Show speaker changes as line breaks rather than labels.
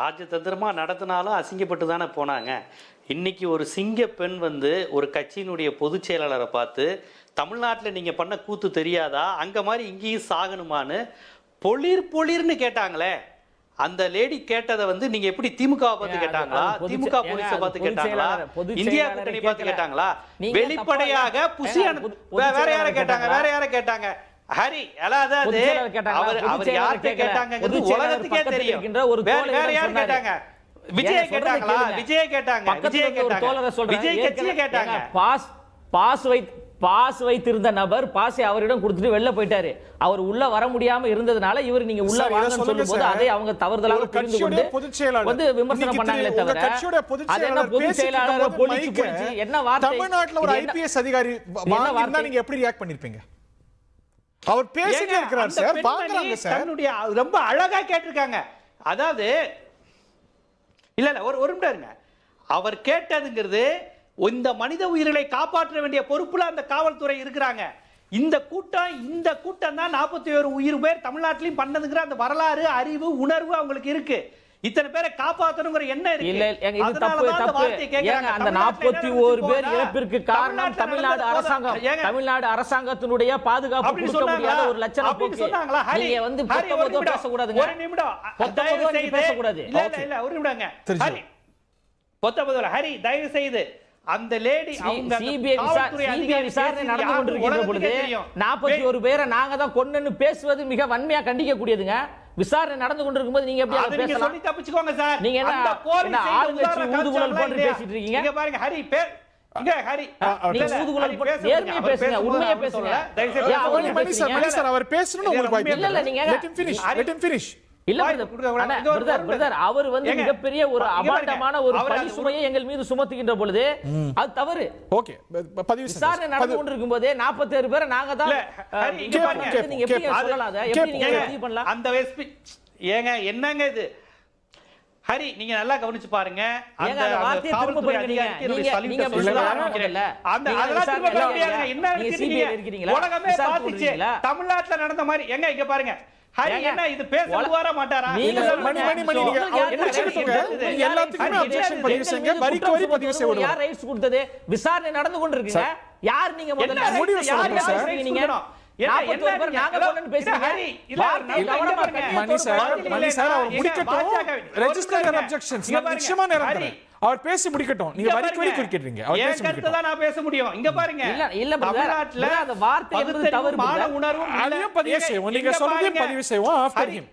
ராஜதந்திரமா நடத்தினாலும் அசிங்கப்பட்டு தானே போனாங்க. இன்னைக்கு ஒரு சிங்க பெண் வந்து ஒரு கட்சியினுடைய பொதுச் செயலாளரை பார்த்து தமிழ்நாட்டில் நீங்க பண்ண கூத்து தெரியாதா? அங்க மாதிரி இங்கேயும் சாகணுமான்னு பொளிர் பொளிர்னு கேட்டாங்களே. அந்த லேடி கேட்டதை வந்து நீங்க எப்படி திமுக பார்த்து கேட்டாங்களா? திமுக போலீஸை பார்த்து கேட்டாங்களா? இந்தியா கூட்டணி பார்த்து. கேட்டாங்களா? வெளிப்படையாக
பொதுச்
வேற யாரை கேட்டாங்க? வேற? யாரை கேட்டாங்க? ஹரி அதாவது? அவர் அவர் யார்கிட்ட. கேட்டாங்கிறது உலகத்துக்கே தெரியும்
ஒரு
வேற யார். கேட்டாங்க விஜய்
சொல்றதை
கேட்டாங்களா. விஜய் கேட்டாங்க விஜய் கேட்டாங்க. விஜய் கட்சியே கேட்டாங்க
பாஸ் பாஸ் வை பாஸ் வைத்திருந்த நபர் பாஸை அவரிடம் கொடுத்துட்டு வெளில போயிட்டாரு அவர் உள்ள வர முடியாம இருந்ததுனால இவர் நீங்க உள்ள வாங்கன்னு சொல்லும்போது
சார்.
அதை அவங்க தவறுதலாக புரிந்து கொண்டு. வந்து விமர்சனம் பண்ணாங்களே தவிர அது என்ன
செயலாளர்
பொதுச் செயலாளரை பொழிச்சு என்ன வார்த்தை
தமிழ்நாட்டுல ஒரு ஐபிஎஸ் அதிகாரி
என்ன வார்த்தை?
நீங்க எப்படி ரியாக்ட் பண்ணிருப்பீங்க அவர் பேசிட்டே இருக்கிறார் சார் பாக்குறாங்க சார்.
தன்னுடைய ரொம்ப அழகா கேட்டிருக்காங்க. அதாவது இல்ல இல்ல ஒரு ஒரு நிமிடம் இருங்க. அவர் கேட்டதுங்கிறது இந்த மனித உயிர்களை காப்பாற்ற வேண்டிய பொறுப்புல அந்த காவல்துறை இருக்கிறாங்க. இந்த கூட்டம் இந்த கூட்டம் தான் நாற்பத்தி ஒரு உயிர் பேர் தமிழ்நாட்டிலையும் பண்ணதுங்கிற அந்த வரலாறு அறிவு உணர்வு அவங்களுக்கு இருக்கு. இத்தனை பேரை காப்பாற்றணுங்கிற எண்ணம் இருக்கு
இல்ல இது தப்பு தப்பு. ஏங்க அந்த நாற்பத்தி
என்ன
ஒரு பேர் இறப்பிற்கு
போதா?
காரணம் தமிழ்நாடு? அரசாங்கம் தமிழ்நாடு அரசாங்கத்தினுடைய பாதுகாப்பு கொடுக்க
சொன்னாங்களா?
முடியாத ஒரு லட்சணம் போக்கு
சொன்னாங்களா? ஹரி,
நீங்க வந்து
நிமிடம்.
பேசக்கூடாதுங்க
ஒரு நிமிடம்
பேசக்கூடாது.
இல்ல இல்ல ஒரு நிமிடங்க
தெரிஞ்சு.
ஹரி பொத்தமொதல ஹரி தயவு செய்து அந்த லேடி அவங்க
சிபிஐ விசாரணை நடந்து
யாருக்கு
கொண்டிருக்கின்ற பொழுது. நாற்பத்தி ஒரு பேரை நாங்க தான் கொண்டுன்னு பேசுவது மிக வன்மையா கண்டிக்க கூடியதுங்க விசாரணை நடந்து கொண்டிருக்கும் போது நீங்க எப்படி பேசலாம்?
சொல்லி தப்பிச்சுக்கோங்க சார்.
நீங்க என்ன- ஆளுங்கட்சி ஊதுகுழல்
இல்லையா?
பேசிட்டு இருக்கீங்க?
இங்க பாருங்க ஹரி பேர்
போட்டு
அவர்
பேசணும்னு உங்களுக்கு வாய்ப்பு
இல்ல, இல்ல, நீங்க- இல்ல அவர் வந்து மிகப்பெரிய ஒரு. அபாண்டமான ஒரு பழி சுமையை எங்கள் மீது சுமத்துகின்ற பொழுது அது தவறு
ஓகே பதிவு
விசாரணை. நடந்து கொண்டிருக்கும் போதே நாற்பத்தேறு பேரை நாங்க தான் நீங்க எப்படி. சொல்லலாம் எப்படி நீங்க பண்ணலாம்
அந்த எஸ்பி ஏங்க என்னங்க இது ஹரி நீங்க நல்லா கவனிச்சு பாருங்க
அந்த வார்த்தையை திரும்ப
காவல்துறை. அதிகாரிக்கு? என்ன? உலகமே.
பண்றீங்களா?
தமிழ்நாட்டுல நடந்த மாதிரி எங்க இங்க பாருங்க ஹரி என்ன இது பேச வர மாட்டாரா?
நீங்க.
மணி, மணி, மணி, நீங்க எல்லாத்துக்குமே
ரைட்ஸ்
பதிவு வரிக்கு வரி பதிவு செய்ய
யார் ரைட்ஸ் கொடுத்தது? விசாரணை நடந்து கொண்டிருக்குங்க. யார் நீங்க முதல்ல?
முடிவு
யார் யார்
நீங்க
மணி சார். அவர் முடிக்கட்டும். Register objections. நிச்சயமா தரேன் அவர் பேசி முடிக்கட்டும். நீங்க வரி
பாருங்க.
குறுக்கிடுறீங்க. அவர்
கருத்தை
முடிக்கட்டும்.
தான் நான் பேச முடியும். இங்க பாருங்க.
இல்ல, இல்ல.
தமிழ்நாட்டுல
அந்த வார்த்தை என்பது தவறு
இல்ல.
அதையும் பதிவு செய்வோம். நீங்க சொல்றதையும். பதிவு செய்வோம். After him